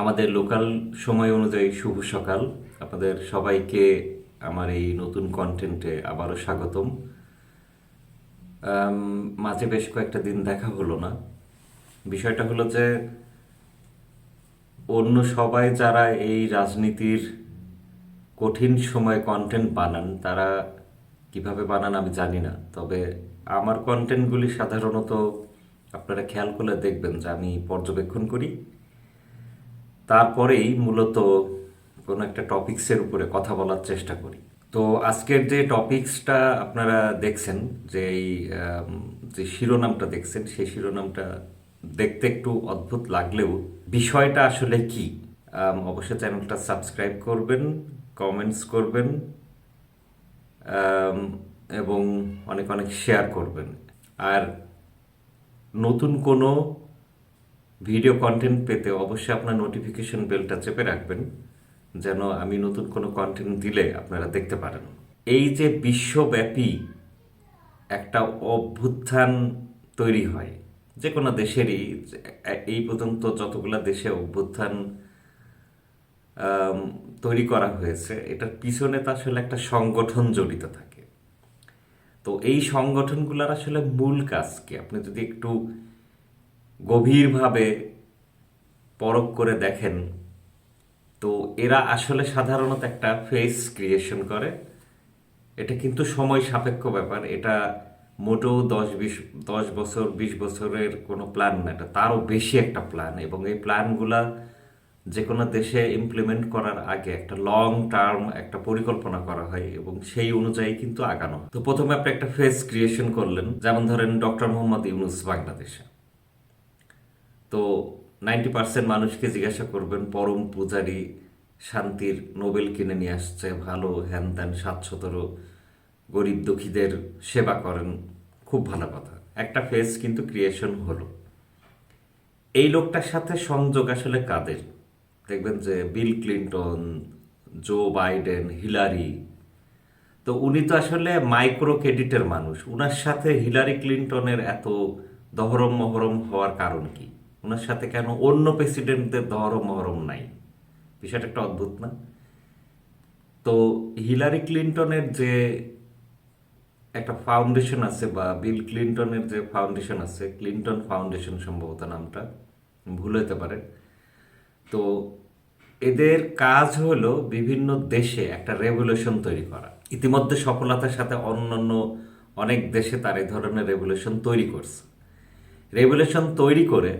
আমাদের লোকাল সময় অনুযায়ী শুভ সকাল। আপনাদের সবাইকে আমার এই নতুন কন্টেন্টে আবারও স্বাগতম। মাঝে বেশ কয়েকটা দিন দেখা হলো না। বিষয়টা হলো যে, অন্য সবাই যারা এই রাজনীতির কঠিন সময়ে কন্টেন্ট বানান, তারা কীভাবে বানান আমি জানি না। তবে আমার কন্টেন্টগুলি সাধারণত আপনারা খেয়াল করলে দেখবেন যে আমি পর্যবেক্ষণ করি। তারপরেই মূলত কোনো একটা টপিক্সের উপরে কথা বলার চেষ্টা করি। তো আজকের যে টপিক্সটা আপনারা দেখছেন, যে এই যে শিরোনামটা দেখছেন, সেই শিরোনামটা দেখতে একটু অদ্ভুত লাগলেও বিষয়টা আসলে কি? অবশ্যই চ্যানেলটা সাবস্ক্রাইব করবেন, কমেন্টস করবেন এবং অনেক অনেক শেয়ার করবেন। আর নতুন কোনো ভিডিও কন্টেন্ট পেতে অবশ্যই আপনার নোটিফিকেশন বেলটা চেপে রাখবেন, যেন আমি নতুন কোনো কন্টেন্ট দিলে আপনারা দেখতে পারেন। এই যে বিশ্বব্যাপী একটা অভ্যুত্থান তৈরি হয়, যে কোনো দেশেরই এই পর্যন্ত যতগুলা দেশে অভ্যুত্থান তৈরি করা হয়েছে, এটার পিছনে তো আসলে একটা সংগঠন জড়িত থাকে। তো এই সংগঠনগুলোর আসলে মূল কাজ কি? আপনি যদি একটু গভীরভাবে পরখ করে দেখেন, তো এরা আসলে সাধারণত একটা ফেস ক্রিয়েশন করে। এটা কিন্তু সময় সাপেক্ষ ব্যাপার, এটা মোটেও দশ বিশ, দশ বছর, বিশ বছরের কোনো প্ল্যান না, এটা তারও বেশি একটা প্ল্যান এবং এই প্ল্যানগুলা যে কোনো দেশে ইমপ্লিমেন্ট করার আগে একটা লং টার্ম একটা পরিকল্পনা করা হয় এবং সেই অনুযায়ী কিন্তু আগানো তো প্রথমে আপনি একটা ফেস ক্রিয়েশন করলেন, যেমন ধরেন ডক্টর মোহাম্মদ ইউনুস বাংলাদেশে। তো নাইনটি পার্সেন্ট মানুষকে জিজ্ঞাসা করবেন, পরম পূজারি শান্তির নোবেল কিনে নিয়ে আসছে, ভালো, হ্যান ত্যান, সাতশতর গরিব দুঃখীদের সেবা করেন, খুব ভালো কথা। একটা ফেজ কিন্তু ক্রিয়েশন হলো। এই লোকটার সাথে সংযোগ আসলে কাদের? দেখবেন যে Bill Clinton, Joe Biden, Hillary, তো উনি তো আসলে মাইক্রো ক্রেডিটের মানুষ। উনার সাথে হিলারি ক্লিন্টনের এত দহরম মহরম হওয়ার কারণ কি? উনার সাথে কেন অন্য প্রেসিডেন্টদের দহরম মহরম নাই? বিষয়টা একটা অদ্ভুত না? তো হিলারি ক্লিন্টনের যে একটা ফাউন্ডেশন আছে বা বিল ক্লিন্টনের যে ফাউন্ডেশন আছে, ক্লিন্টন ফাউন্ডেশন সম্ভবত নামটা ভুল হতে পারে। তো এদের কাজ হলো বিভিন্ন দেশে একটা রেভলিউশন তৈরি করা। ইতিমধ্যে সফলতার সাথে অন্যান্য অনেক দেশে তার এই ধরনের রেভলিউশন তৈরি করছে। রেভলিউশন তৈরি করে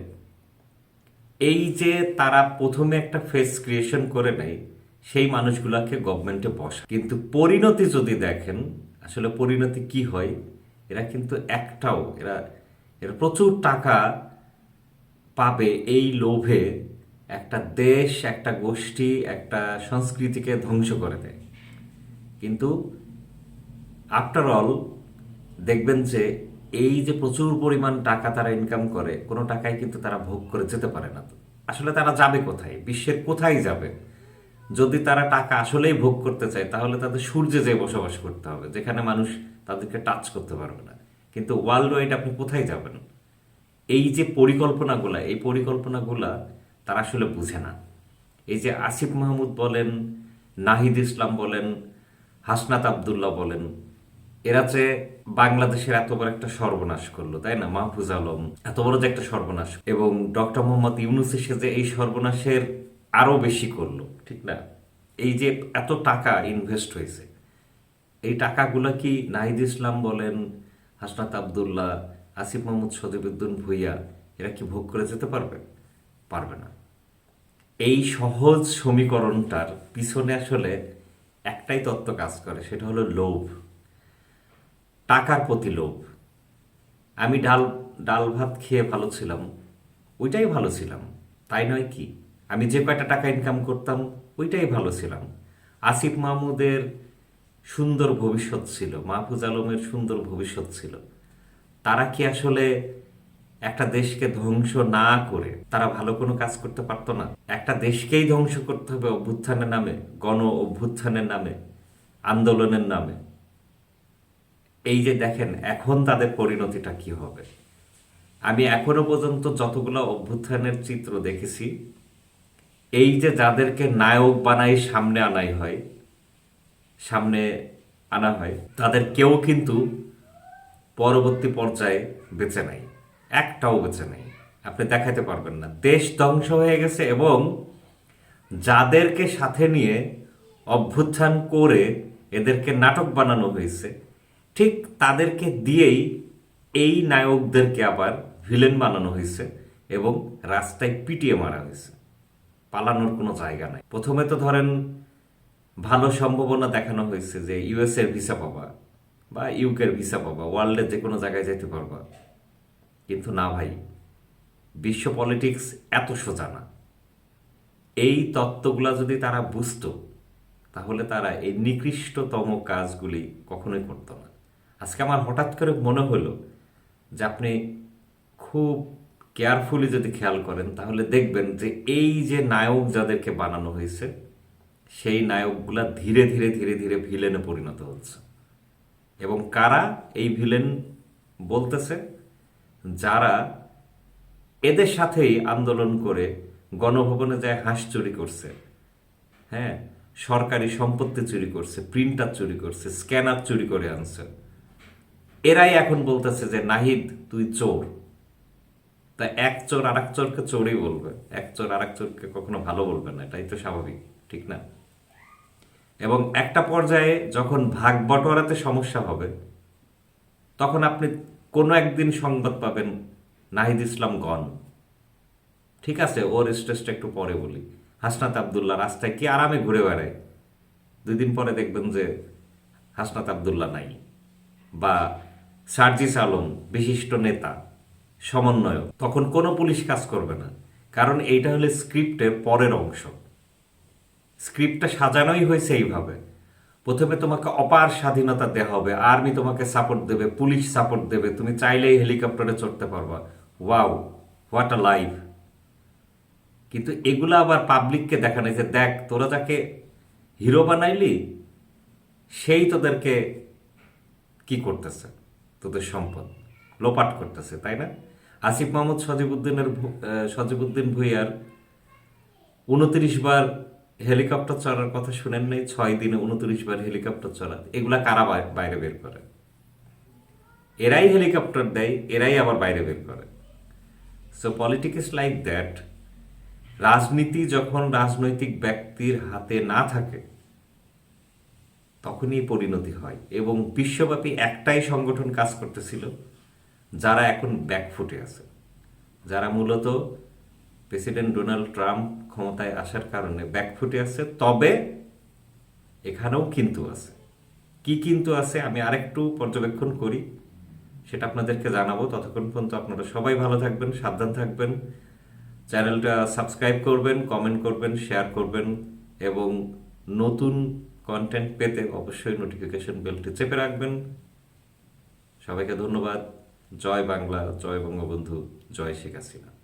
এই যে তারা প্রথমে একটা ফেস ক্রিয়েশন করে নেয়, সেই মানুষগুলোকে গভর্নমেন্টে বসা। কিন্তু পরিণতি যদি দেখেন, আসলে পরিণতি কি হয়? এরা কিন্তু একটাও, এরা এরা প্রচুর টাকা পাবে এই লোভে একটা দেশ, একটা গোষ্ঠী, একটা সংস্কৃতিকে ধ্বংস করে দেয়। কিন্তু আফটার অল দেখবেন যে এই যে প্রচুর পরিমাণ টাকা তারা ইনকাম করে, কোনো টাকাই কিন্তু তারা ভোগ করে যেতে পারে না আসলে তারা যাবে কোথায়? বিশ্বের কোথায় যাবে? যদি তারা টাকা আসলেই ভোগ করতে চায়, তাহলে তাদের সূর্যে যেয়ে বসবাস করতে হবে, যেখানে মানুষ তাদেরকে টাচ করতে পারবে না। কিন্তু ওয়ার্ল্ড ওয়াইড আপনি কোথায় যাবেন? এই যে পরিকল্পনাগুলা, এই পরিকল্পনাগুলা তারা আসলে বুঝে না। এই যে আসিফ মাহমুদ বলেন, নাহিদ ইসলাম বলেন, হাসনাত আবদুল্লাহ বলেন এরা যে বাংলাদেশের এত বড় একটা সর্বনাশ করল, তাই না? মাহফুজ আলম, এত বড় যে একটা সর্বনাশ। এবং ডক্টর মোহাম্মদ ইউনুস এসে যে এই সর্বনাশের আরও বেশি করল, ঠিক না? এই যে এত টাকা ইনভেস্ট হয়েছে, এই টাকাগুলো কি নাহিদ ইসলাম বলেন, হাসনাত আবদুল্লাহ, আসিফ মোহাম্মদ সজিবুদ্দিন ভুইয়া, এরা কি ভোগ করে যেতে পারবে? পারবে না। এই সহজ সমীকরণটার পিছনে আসলে একটাই তত্ত্ব কাজ করে, সেটা হলো লোভ। টাকার প্রতি লোভ। আমি ডাল ডাল ভাত খেয়ে ভালো ছিলাম, ওইটাই ভালো ছিলাম। তাই নয় কি? আমি যে কয়টা টাকা ইনকাম করতাম, ওইটাই ভালো ছিলাম। আসিফ মাহমুদের সুন্দর ভবিষ্যৎ ছিল, মাহফুজ আলমের সুন্দর ভবিষ্যৎ ছিল। তারা কি আসলে একটা দেশকে ধ্বংস না করে তারা ভালো কোনো কাজ করতে পারতো না? একটা দেশকেই ধ্বংস করতে হবে অভ্যুত্থানের নামে, গণ অভ্যুত্থানের নামে, আন্দোলনের নামে। এই যে দেখেন, এখন তাদের পরিণতিটা কি হবে? আমি এখনও পর্যন্ত যতগুলো অভ্যুত্থানের চিত্র দেখেছি, এই যে যাদেরকে নায়ক বানাই সামনে আনাই হয়, সামনে আনা হয়, তাদের কেউ কিন্তু পরবর্তী পর্যায়ে বেঁচে নাই, একটাও বেঁচে নাই। আপনি দেখাতে পারবেন না। দেশ ধ্বংস হয়ে গেছে এবং যাদেরকে সাথে নিয়ে অভ্যুত্থান করে এদেরকে নাটক বানানো হয়েছে ঠিক তাদেরকে দিয়েই এই নায়কদেরকে আবার ভিলেন বানানো হয়েছে এবং রাস্তায় পিটিয়ে মারা হয়েছে। পালানোর কোনো জায়গা নাই। প্রথমে তো ধরেন ভালো সম্ভাবনা দেখানো হয়েছে যে ইউএস এর ভিসা পাবা বা ইউকের ভিসা পাবা ওয়ার্ল্ডের যে কোনো জায়গায় যেতে পারবা। কিন্তু না ভাই, বিশ্ব পলিটিক্স এত সোজা না। এই তত্ত্বগুলা যদি তারা বুঝতো, তাহলে তারা এই নিকৃষ্টতম কাজগুলি কখনোই করতো না। আজকে আমার হঠাৎ করে মনে হলো যে আপনি খুব কেয়ারফুলি যদি খেয়াল করেন, তাহলে দেখবেন যে এই যে নায়ক যাদেরকে বানানো হয়েছে, সেই নায়কগুলা ধীরে ধীরে ধীরে ধীরে ভিলেনে পরিণত হচ্ছে। এবং কারা এই ভিলেন বলতেছে? যারা এদের সাথেই আন্দোলন করে গণভবনে যায় হাঁস চুরি করছে হ্যাঁ? সরকারি সম্পত্তি চুরি করছে প্রিন্টার চুরি করছে স্ক্যানার চুরি করে আনছে। এরাই এখন বলতেছে যে, নাহিদ, তুই চোর। তা এক চোর আর এক চোরকে চোরই বলবে। এক চোর আর এক চোরকে কখনো ভালো বলবে না, এটাই তো স্বাভাবিক, ঠিক না? এবং একটা পর্যায়ে যখন ভাগ বটোয়ারাতে সমস্যা হবে, তখন আপনি কোনো একদিন সংবাদ পাবেন, নাহিদ ইসলাম গন। ঠিক আছে, ওর স্টেজটা একটু পরে বলি। হাসনাত আবদুল্লাহ রাস্তায় কি আরামে ঘুরে বেড়ায়? দুই দিন পরে দেখবেন যে হাসনাত আবদুল্লাহ নাই। বা সার্জিস আলম, বিশিষ্ট নেতা, সমন্বয়ক, তখন কোনো পুলিশ কাজ করবে না, কারণ এইটা হলে স্ক্রিপ্টের পরের অংশ। স্ক্রিপ্টটা সাজানোই হয়েছে এইভাবে। প্রথমে তোমাকে অপার স্বাধীনতা দেওয়া হবে, আর্মি তোমাকে সাপোর্ট দেবে, পুলিশ সাপোর্ট দেবে, তুমি চাইলেই হেলিকপ্টারে চড়তে পারবা। Wow, what a life. কিন্তু এগুলো আবার পাবলিককে দেখানো যে দেখ, তোরা যাকে হিরো বানাইলি, সেই তোদেরকে কি করতেছে? তোদের সম্পদ। লোপাট করতেছে, তাই না? আসিফ মাহমুদ সজিবুদ্দিনের সজিবুদ্দিন ভুইয়ার উনত্রিশ বার হেলিকপ্টার চড়ার কথা শুনেন নাই, ছয় দিনে উনত্রিশ বার হেলিকপ্টার চড়া। এগুলা কারা বাইরে বের করে? এরাই হেলিকপ্টার দেয়, এরাই আবার বাইরে বের করে। সো পলিটিক্স লাইক দ্যাট রাজনীতি যখন রাজনৈতিক ব্যক্তির হাতে না থাকে তখনই পরিণতি হয় এবং বিশ্বব্যাপী একটাই সংগঠন কাজ করতেছিল, যারা এখন ব্যাকফুটে আছে। যারা মূলত প্রেসিডেন্ট ডোনাল্ড ট্রাম্প ক্ষমতায় আসার কারণে ব্যাকফুটে আছে, তবে এখানেও কিন্তু আছে। কি কিন্তু আছে আমি আরেকটু পর্যবেক্ষণ করি, সেটা আপনাদেরকে জানাব। ততক্ষণ পর্যন্ত আপনারা সবাই ভালো থাকবেন, সাবধান থাকবেন। চ্যানেলটা সাবস্ক্রাইব করবেন, কমেন্ট করবেন, শেয়ার করবেন এবং নতুন কন্টেন্ট পেতে অবশ্যই নোটিফিকেশন বেলটি চেপে রাখবেন। সবাইকে ধন্যবাদ। জয় বাংলা, জয় বঙ্গবন্ধু, জয় শেখ হাসিনা।